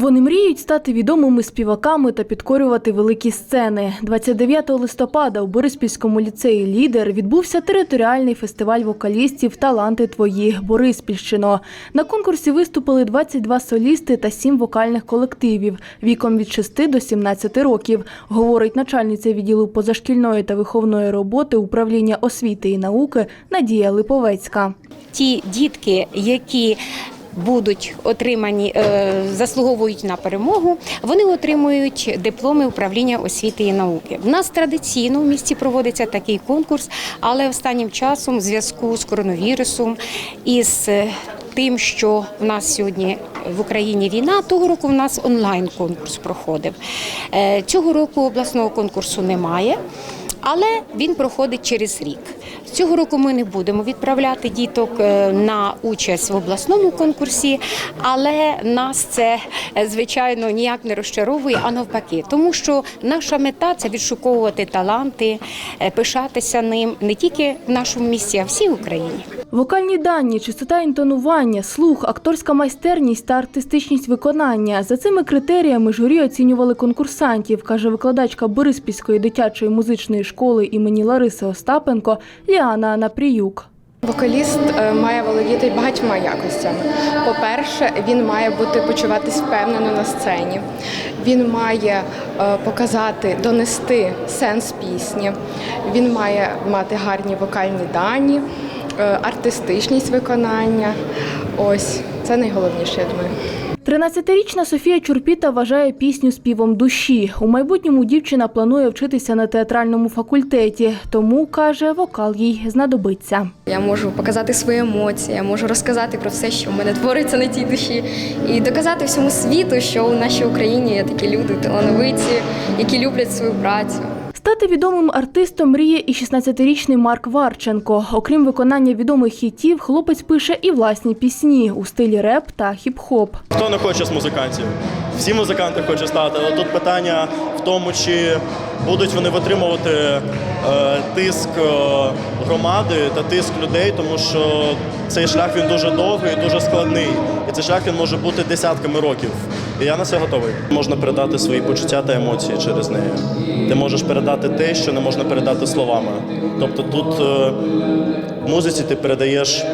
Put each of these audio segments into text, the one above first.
Вони мріють стати відомими співаками та підкорювати великі сцени. 29 листопада у Бориспільському ліцеї Лідер відбувся територіальний фестиваль вокалістів Таланти твої Бориспільщино. На конкурсі виступили 22 солісти та 7 вокальних колективів віком від 6 до 17 років, говорить начальниця відділу позашкільної та виховної роботи управління освіти і науки Надія Липовецька. ті дітки, які будуть отримані, е, заслуговують на перемогу, вони отримують дипломи управління освіти і науки. В нас традиційно в місті проводиться такий конкурс, але останнім часом, в зв'язку з коронавірусом і з е, тим, що в нас сьогодні в Україні війна, того року в нас онлайн конкурс проходив. Е, Цього року обласного конкурсу немає. Але він проходить через рік. Цього року ми не будемо відправляти діток е, на участь в обласному конкурсі, але нас це е, звичайно ніяк не розчаровує, а навпаки, тому що наша мета це відшуковувати таланти, е, пишатися ним не тільки в нашому місті, а всій Україні. Вокальні дані, чистота інтонування, слух, акторська майстерність та артистичність виконання. За цими критеріями журі оцінювали конкурсантів, каже викладачка Бориспільської дитячої музичної школи імені Лариси Остапенко Ліана Анапріюк. Вокаліст е, має володіти багатьма якостями. По-перше, він має бути почуватись впевнено на сцені. Він має е, показати, донести сенс пісні. Він має мати гарні вокальні дані, артистичність виконання. Ось це найголовніше, я думаю. 13-річна Софія Чурпіта вважає пісню співом душі. У майбутньому дівчина планує вчитися на театральному факультеті, тому каже, вокал їй знадобиться. Я можу показати свої емоції, я можу розказати про все, що в мене твориться на тій душі, і доказати всьому світу, що у нашій Україні є такі люди талановиті, які люблять свою працю. Стати відомим артистом мріє і 16-річний Марк Варченко. Окрім виконання відомих хітів, хлопець пише і власні пісні у стилі реп та хіп-хоп. Хто не хоче з музикантів? Всі музиканти хочуть стати, але тут питання в тому, чи будуть вони витримувати е, тиск е, громади та тиск людей, тому що цей шлях він дуже довгий, дуже складний, і цей шлях він може бути десятками років. Я на це готовий. Можна передати свої почуття та емоції через неї. Ти можеш передати те, що не можна передати словами. Тобто тут е, в музиці ти передаєш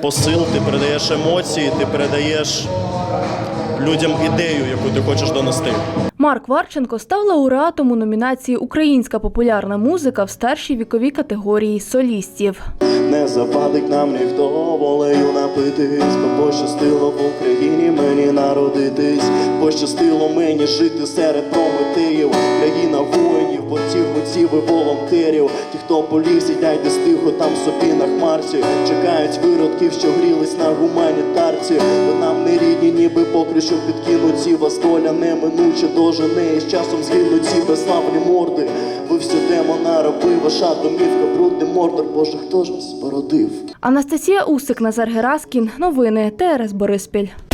посил, ти передаєш емоції, ти передаєш людям ідею, яку ти хочеш донести. Марк Варченко став лауреатом у номінації Українська популярна музика в старшій віковій категорії солістів. Не завадить нам ніхто волею напитись, бо пощастило в Україні мені народитись, пощастило мені жити серед прометеїв, країна воїнів, борців, митців і волонтерів. Ті, хто по лісі дайте стихо там собі на хмарці, чекають виродків, що грілись на гуманітарці. Бо нам не рідні, ніби покришом підкинуті, вас доля неминуче дожене, і з часом згинуть ці безславні морди. Ви всі демона раби, ваша домівка, брудний мордор, Боже, хто ж вас породив? Анастасія Усик, Назар Гераскін. Новини ТРС Бориспіль.